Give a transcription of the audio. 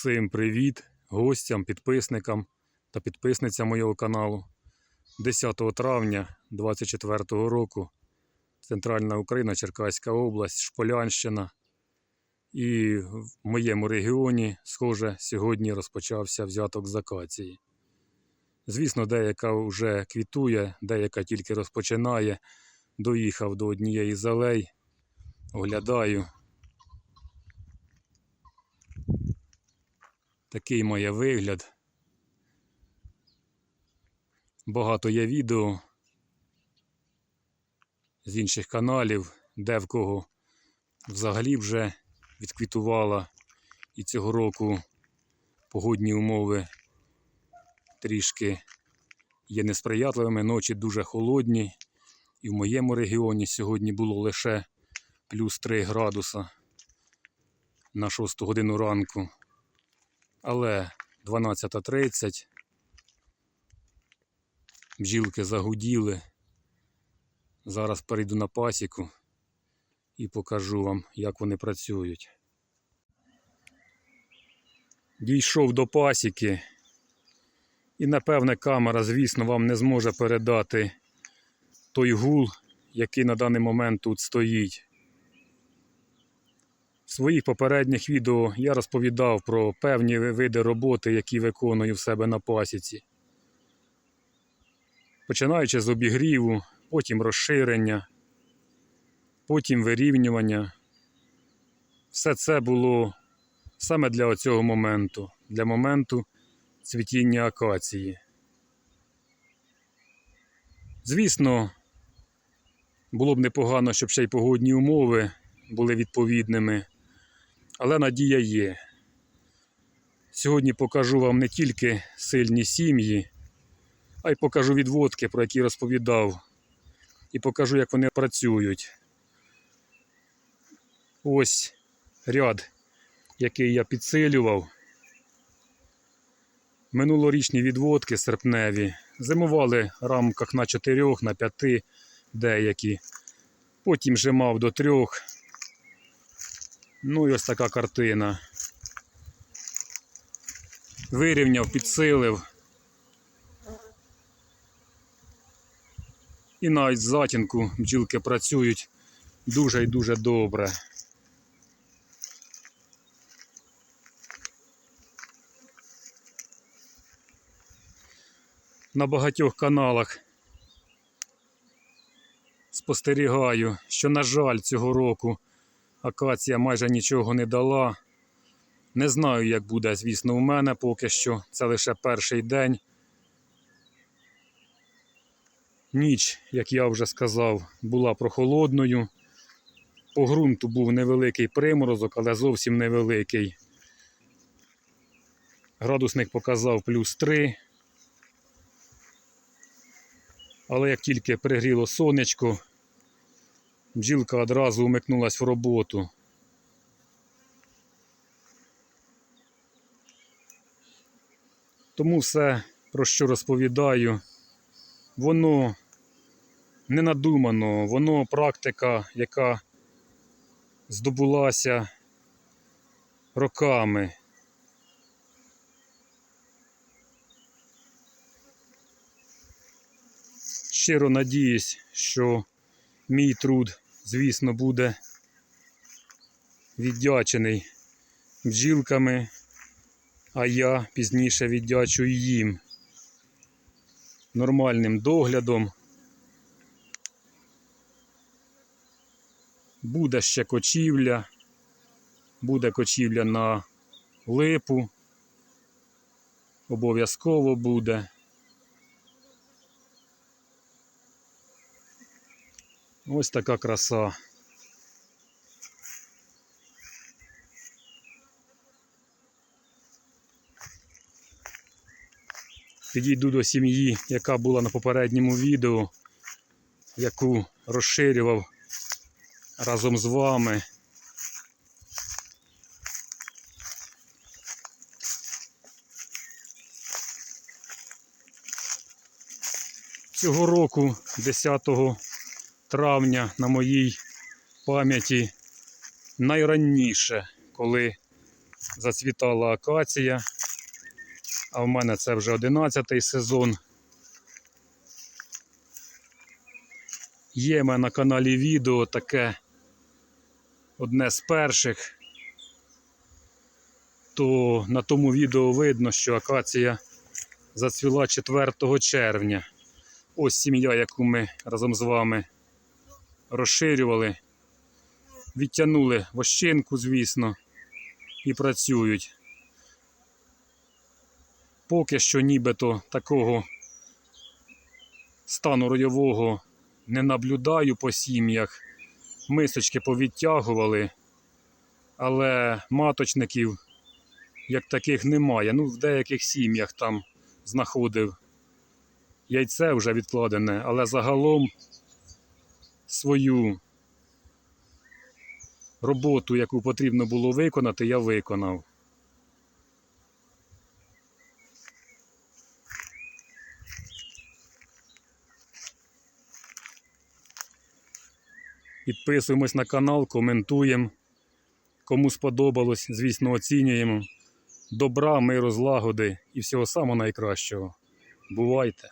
Всім привіт гостям, підписникам та підписницям моєго каналу. 10 травня 2024 року Центральна Україна, Черкаська область, Шполянщина. І в моєму регіоні, схоже, сьогодні розпочався взяток з акації. Звісно, деяка вже квітує, деяка тільки розпочинає. Доїхав до однієї з алей, оглядаю. Такий має вигляд. Багато є відео з інших каналів, де в кого взагалі вже відквітувала. І цього року погодні умови трішки є несприятливими, ночі дуже холодні. І в моєму регіоні сьогодні було лише плюс 3 градуса на 6 годину ранку. Але 12.30 бджілки загуділи. Зараз перейду на пасіку і покажу вам, як вони працюють. Дійшов до пасіки. І напевне камера, звісно, вам не зможе передати той гул, який на даний момент тут стоїть. В своїх попередніх відео я розповідав про певні види роботи, які виконую в себе на пасіці. Починаючи з обігріву, потім розширення, потім вирівнювання. Все це було саме для цього моменту, для моменту цвітіння акації. Звісно, було б непогано, щоб ще й погодні умови були відповідними, але надія є. Сьогодні покажу вам не тільки сильні сім'ї, а й покажу відводки, про які розповідав, і покажу, як вони працюють. Ось ряд, який я підсилював. Минулорічні відводки серпневі. Зимували в рамках на 4, на 5 деякі. Потім вже мав до трьох. Ну і ось така картина. Вирівняв, підсилив. І навіть затінку бджілки працюють дуже і дуже добре. На багатьох каналах спостерігаю, що, на жаль, цього року акація майже нічого не дала. Не знаю, як буде, звісно, у мене поки що. Це лише перший день. Ніч, як я вже сказав, була прохолодною. По ґрунту був невеликий приморозок, але зовсім невеликий. Градусник показав плюс 3. Але як тільки пригріло сонечко, бджілка одразу умикнулась в роботу. Тому все, про що розповідаю, воно не надумано, воно практика, яка здобулася роками. Щиро надіюсь, що мій труд, звісно, буде віддячений бджілками, а я пізніше віддячу їм нормальним доглядом. Буде ще кочівля, буде кочівля на липу, обов'язково буде. Ось така краса. Підійду до сім'ї, яка була на попередньому відео, яку розширював разом з вами. Цього року, 10 травня, на моїй пам'яті найраніше, коли зацвітала акація. А в мене це вже 11 сезон. Є в мене на каналі відео таке одне з перших. То на тому відео видно, що акація зацвіла 4 червня. Ось сім'я, яку ми разом з вами розширювали. Відтягнули вощинку, звісно, і працюють. Поки що нібито такого стану ройового не наблюдаю по сім'ях. Мисочки повідтягували, але маточників як таких немає. Ну, в деяких сім'ях там знаходив яйце вже відкладене, але загалом свою роботу, яку потрібно було виконати, я виконав. Підписуємось на канал, коментуємо. Кому сподобалось, звісно, оцінюємо. Добра, миру, злагоди і всього самого найкращого. Бувайте!